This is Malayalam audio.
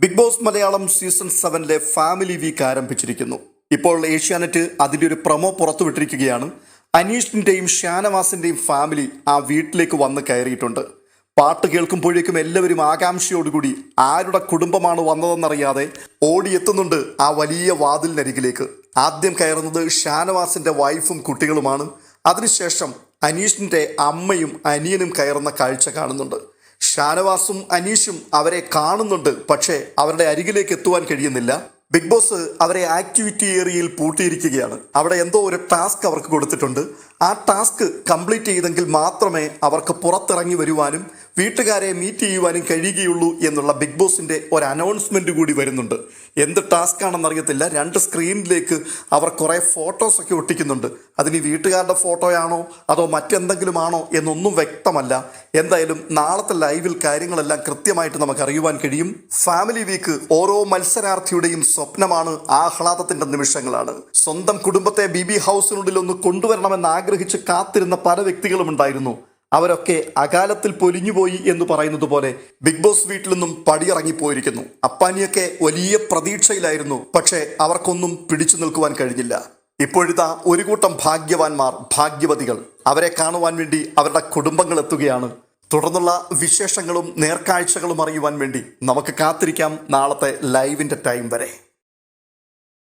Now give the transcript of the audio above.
ബിഗ് ബോസ് മലയാളം സീസൺ സെവനിലെ ഫാമിലി വീക്ക് ആരംഭിച്ചിരിക്കുന്നു. ഇപ്പോൾ ഏഷ്യാനെറ്റ് അതിന്റെ ഒരു പ്രൊമോ പുറത്തുവിട്ടിരിക്കുകയാണ്. അനീഷിന്റെയും ഷാനവാസിന്റെയും ഫാമിലി ആ വീട്ടിലേക്ക് വന്ന് കയറിയിട്ടുണ്ട്. പാട്ട് കേൾക്കുമ്പോഴേക്കും എല്ലാവരും ആകാംക്ഷയോടുകൂടി ആരുടെ കുടുംബമാണ് വന്നതെന്നറിയാതെ ഓടിയെത്തുന്നുണ്ട് ആ വലിയ വാതിലിനരികിലേക്ക്. ആദ്യം കയറുന്നത് ഷാനവാസിന്റെ വൈഫും കുട്ടികളുമാണ്. അതിനുശേഷം അനീഷിന്റെ അമ്മയും അനിയനും കയറുന്ന കാഴ്ച കാണുന്നുണ്ട്. ഷാനവാസും അനീഷും അവരെ കാണുന്നുണ്ട് പക്ഷേ അവരുടെ അരികിലേക്ക് എത്തുവാൻ കഴിയുന്നില്ല. ബിഗ് ബോസ് അവരെ ആക്ടിവിറ്റി ഏരിയയിൽ പൂട്ടിയിരിക്കുകയാണ്. അവിടെ എന്തോ ഒരു ടാസ്ക് അവർക്ക് കൊടുത്തിട്ടുണ്ട്. ആ ടാസ്ക് കംപ്ലീറ്റ് ചെയ്തെങ്കിൽ മാത്രമേ അവർക്ക് പുറത്തിറങ്ങി വരുവാനും വീട്ടുകാരെ മീറ്റ് ചെയ്യുവാനും കഴിയുകയുള്ളൂ എന്നുള്ള ബിഗ് ബോസിന്റെ ഒരു അനൗൺസ്മെന്റ് കൂടി വരുന്നുണ്ട്. എന്ത് ടാസ്ക് ആണെന്ന് അറിയത്തില്ല. രണ്ട് സ്ക്രീനിലേക്ക് അവർ കുറേ ഫോട്ടോസൊക്കെ ഒട്ടിക്കുന്നുണ്ട്. അതിന് വീട്ടുകാരുടെ ഫോട്ടോയാണോ അതോ മറ്റെന്തെങ്കിലും ആണോ എന്നൊന്നും വ്യക്തമല്ല. എന്തായാലും നാളത്തെ ലൈവിൽ കാര്യങ്ങളെല്ലാം കൃത്യമായിട്ട് നമുക്ക് അറിയുവാൻ കഴിയും. ഫാമിലി വീക്ക് ഓരോ മത്സരാർത്ഥിയുടെയും സ്വപ്നമാണ് ആഹ്ലാദത്തിന്റെ നിമിഷങ്ങളാണ്. സ്വന്തം കുടുംബത്തെ ബി ബി ഹൗസിനുള്ളിൽ ഒന്ന് കൊണ്ടുവരണമെന്ന് ആഗ്രഹിച്ച് കാത്തിരുന്ന പല വ്യക്തികളും ഉണ്ടായിരുന്നു. അവരൊക്കെ അകാലത്തിൽ പൊലിഞ്ഞുപോയി എന്ന് പറയുന്നത് പോലെ ബിഗ് ബോസ് വീട്ടിൽ നിന്നും പടിയിറങ്ങിപ്പോയിരിക്കുന്നു. അപ്പാനിയൊക്കെ വലിയ പ്രതീക്ഷയിലായിരുന്നു. പക്ഷേ അവർക്കൊന്നും പിടിച്ചു നിൽക്കുവാൻ കഴിഞ്ഞില്ല. ഇപ്പോഴിതാ ഒരു കൂട്ടം ഭാഗ്യവാന്മാർ ഭാഗ്യവതികൾ അവരെ കാണുവാൻ വേണ്ടി അവരുടെ കുടുംബങ്ങൾ എത്തുകയാണ്. തുടർന്നുള്ള വിശേഷങ്ങളും നേർക്കാഴ്ചകളും അറിയുവാൻ വേണ്ടി നമുക്ക് കാത്തിരിക്കാം നാളത്തെ ലൈവിന്റെ ടൈം വരെ.